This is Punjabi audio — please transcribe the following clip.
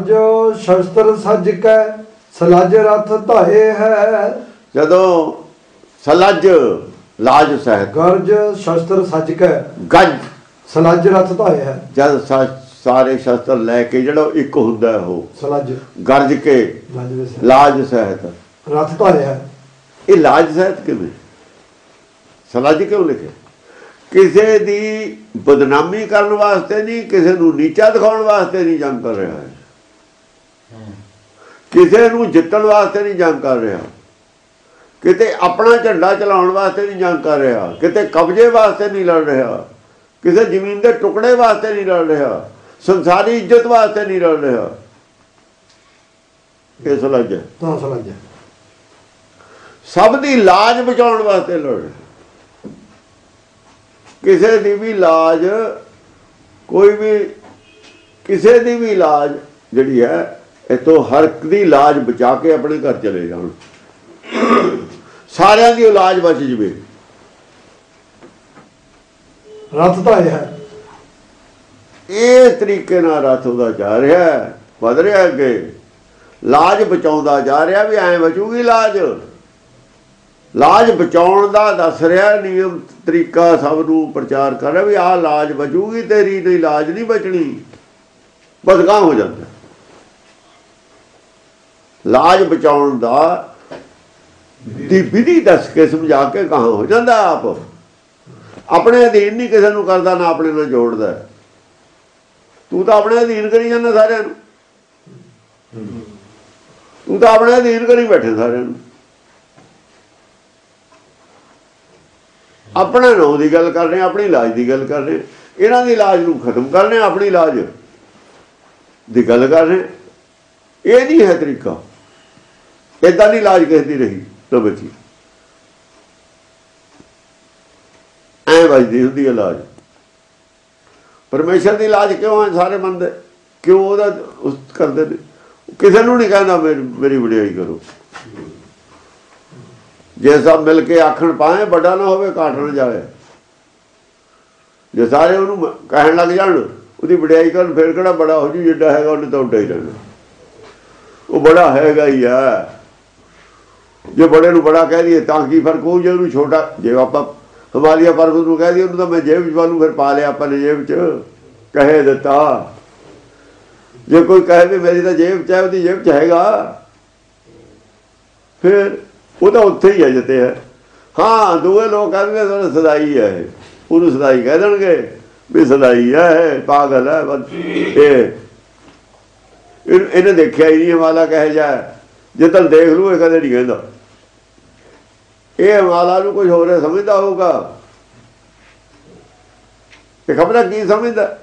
ਜੋ ਸ਼ਸਤਰ ਸੱਜ ਕੈ ਸਲਜ ਰਥ ਧਾਏ ਹੈ। ਜਦੋਂ ਸਲਜ ਲਾਜ ਸਹਿਤ ਗਰਜ ਸ਼ਸਤਰ ਸੱਜ ਕੈ ਗੱਜ। ਸਲਜ ਰਥ ਧਾਏ ਹੈ। ਜਦ ਸਾਰੇ ਸ਼ਸਤਰ ਲੈ ਕੇ ਜਿਹੜਾ ਇੱਕ ਹੁੰਦਾ ਹੈ ਉਹ। ਸਲਜ। ਗਰਜ ਕੇ। ਲਾਜ ਸਹਿਤ। ਰਥ ਧਾਏ ਹੈ। ਇਹ ਲਾਜ ਸਹਿਤ ਕਿਵੇਂ? ਸਲਜ ਕਿਉਂ ਲਿਖਿਆ? ਕਿਸੇ ਦੀ ਬਦਨਾਮੀ ਕਰਨ ਵਾਸਤੇ ਨਹੀਂ ਕਿਸੇ ਨੂੰ ਨੀਚਾ ਦਿਖਾਉਣ ਵਾਸਤੇ ਨਹੀਂ ਜੰਗ ਕਰ ਰਿਹਾ ਹੈ। ਕਿਸੇ ਨੂੰ ਜਿੱਤਣ ਵਾਸਤੇ ਨਹੀਂ ਜੰਗ ਕਰ ਰਿਹਾ। ਕਿਤੇ ਆਪਣਾ ਝੰਡਾ ਚਲਾਉਣ ਵਾਸਤੇ ਨਹੀਂ ਜੰਗ ਕਰ ਰਿਹਾ। ਕਿਤੇ ਕਬਜ਼ੇ ਵਾਸਤੇ ਨਹੀਂ ਲੜ ਰਿਹਾ। ਕਿਸੇ ਜ਼ਮੀਨ ਦੇ ਟੁਕੜੇ ਵਾਸਤੇ ਨਹੀਂ ਲੜ ਰਿਹਾ। ਸੰਸਾਰੀ ਇੱਜ਼ਤ ਵਾਸਤੇ ਨਹੀਂ ਲੜ ਰਿਹਾ। ਇਹ ਸਲਜ ਹੈ। ਤਾਂ ਹੈ। ਸਭ ਦੀ ਲਾਜ ਬਚਾਉਣ ਵਾਸਤੇ ਲੜ ਰਿਹਾ। ਕਿਸੇ ਦੀ ਵੀ ਲਾਜ ਕੋਈ ਵੀ ਕਿਸੇ ਦੀ ਵੀ ਲਾਜ ਜਿਹੜੀ ਹੈ ਇਤੋਂ ਹਰ ਇੱਕ ਦੀ ਲਾਜ ਬਚਾ ਕੇ ਆਪਣੇ ਘਰ ਚਲੇ ਜਾਣ। ਸਾਰਿਆਂ ਦੀ ਇਲਾਜ ਬਚ ਜਵੇ। ਰਥ ਧਾਏ ਹੈ। ਇਸ ਤਰੀਕੇ ਨਾਲ ਰਥ ਉਹਦਾ ਜਾ ਰਿਹਾ ਹੈ, ਵਧ ਰਿਹਾ ਅੱਗੇ। ਲਾਜ ਬਚਾਉਂਦਾ ਜਾ ਰਿਹਾ ਵੀ ਐਂ ਬਚੂਗੀ ਲਾਜ। ਲਾਜ ਬਚਾਉਣ ਦਾ ਦੱਸ ਰਿਹਾ ਨਿਯਮ ਤਰੀਕਾ ਸਭ ਨੂੰ ਪ੍ਰਚਾਰ ਕਰ ਰਿਹਾ ਵੀ ਆਹ ਲਾਜ ਬਚੂਗੀ ਤੇਰੀ ਨਹੀਂ ਲਾਜ ਨਹੀਂ ਬਚਣੀ। ਬਦਗਾ ਹੋ ਜਾਂਦਾ। ਲਾਜ ਬਚਾਉਣ ਦਾ ਦੀ ਵਿਧੀ ਦੱਸ ਕੇ ਸਮਝਾ ਕੇ ਕਹਾਂ ਹੋ ਜਾਂਦਾ ਆਪ। ਆਪਣੇ ਅਧੀਨ ਨਹੀਂ ਕਿਸੇ ਨੂੰ ਕਰਦਾ ਨਾ ਆਪਣੇ ਨਾਲ ਜੋੜਦਾ। ਤੂੰ ਤਾਂ ਆਪਣੇ ਅਧੀਨ ਕਰੀ ਜਾਂਦਾ ਸਾਰਿਆਂ ਨੂੰ। ਤੂੰ ਤਾਂ ਆਪਣੇ ਅਧੀਨ ਕਰੀ ਬੈਠੇ ਸਾਰਿਆਂ ਨੂੰ। ਆਪਣੇ ਨਾਂ ਦੀ ਗੱਲ ਕਰ ਰਹੇ ਹਾਂ, ਆਪਣੀ ਇਲਾਜ ਦੀ ਗੱਲ ਕਰ ਰਹੇ। ਇਹਨਾਂ ਦੀ ਇਲਾਜ ਨੂੰ ਖਤਮ ਕਰ ਰਹੇ ਆਪਣੀ ਇਲਾਜ ਦੀ ਗੱਲ ਕਰ ਰਹੇ। ਇਹ ਨਹੀਂ ਹੈ ਤਰੀਕਾ। ਇਦਾਂ ਦੀ ਇਲਾਜ ਕਿਸੇ ਦੀ ਰਹੀ, ਤਾਂ ਬਚੀ ਐ ਵੱਜਦੀ ਹੁੰਦੀ ਹੈ ਇਲਾਜ ਪਰਮੇਸ਼ਰ ਦੀ ਇਲਾਜ ਕਿਉਂ ਹੈ ਸਾਰੇ ਮੰਨਦੇ ਕਿਉਂ ਉਹਦਾ ਉਸ ਕਰਦੇ ਨੇ? ਕਿਸੇ ਨੂੰ ਨਹੀਂ ਕਹਿੰਦਾ ਮੇਰੀ ਵਡਿਆਈ ਕਰੋ। ਜੇ ਸਭ ਮਿਲ ਕੇ ਆਖਣ ਪਾਏ, ਵੱਡਾ ਨਾ ਹੋਵੇ, ਘਾਟ ਨਾ ਜਾਵੇ। ਜੇ ਸਾਰੇ ਉਹਨੂੰ ਕਹਿਣ ਲੱਗ ਜਾਣ, ਉਹਦੀ ਵਡਿਆਈ ਕਰਨ, ਫਿਰ ਕਿਹੜਾ ਬੜਾ ਹੋ ਜੂ, ਜਿੱਡਾ ਹੈਗਾ, ਉਹਨੇ ਤਾਂ ਉੱਡਾ ਹੀ ਰਹਿਣਾ ਉਹ ਬੜਾ ਹੈਗਾ ਹੀ ਆ। ਜੇ ਬੜੇ ਨੂੰ ਬੜਾ ਕਹਿ ਦਈਏ ਤਾਂ ਕੀ ਫ਼ਰਕ ਹੋਊ ਜੇ ਉਹਨੂੰ ਛੋਟਾ ਜੇ ਆਪਾਂ ਹਮਾਲੀਆ ਪਰਬਤ ਨੂੰ ਕਹਿ ਦਈਏ ਉਹਨੂੰ ਤਾਂ ਮੈਂ ਜੇਬ 'ਚ ਵਾਲੂ ਫਿਰ ਪਾ ਲਿਆ ਆਪਾਂ ਨੇ ਜੇਬ 'ਚ। ਕਹੇ ਦਿੱਤਾ। ਜੇ ਕੋਈ ਕਹੇ ਵੀ ਮੇਰੀ ਤਾਂ ਜੇਬ 'ਚ ਹੈ ਉਹਦੀ ਜੇਬ 'ਚ ਹੈਗਾ। ਫਿਰ ਉਹ ਤਾਂ ਉੱਥੇ ਹੀ ਹੈ ਜਿੱਤੇ ਹੈ। ਹਾਂ ਦੂਏ ਲੋਕ ਕਹਿੰਦੇ ਤੁਹਾਨੂੰ ਸਦਾਈ ਹੈ ਇਹ। ਉਹਨੂੰ ਸਦਾਈ ਕਹਿ ਦੇਣਗੇ ਵੀ ਸਦਾਈ ਹੈ ਇਹ, ਪਾਗਲ ਹੈ ਬਸ ਇਹ। ਇਹਨੇ ਦੇਖਿਆ ਹੀ ਨਹੀਂ ਹਮਾਲਾ ਕਹੇ ਜਾ ਜੇ ਤਾਂ ਦੇਖ ਲੂ ਇਹ ਕਦੇ ਨਹੀਂ ਕਹਿੰਦਾ। ਇਹ ਹਮਾਲਾ ਨੂੰ ਕੁਝ ਹੋਰ ਸਮਝਦਾ ਹੋਊਗਾ। ਇਹ ਖਬਰਾਂ ਕੀ ਸਮਝਦਾ?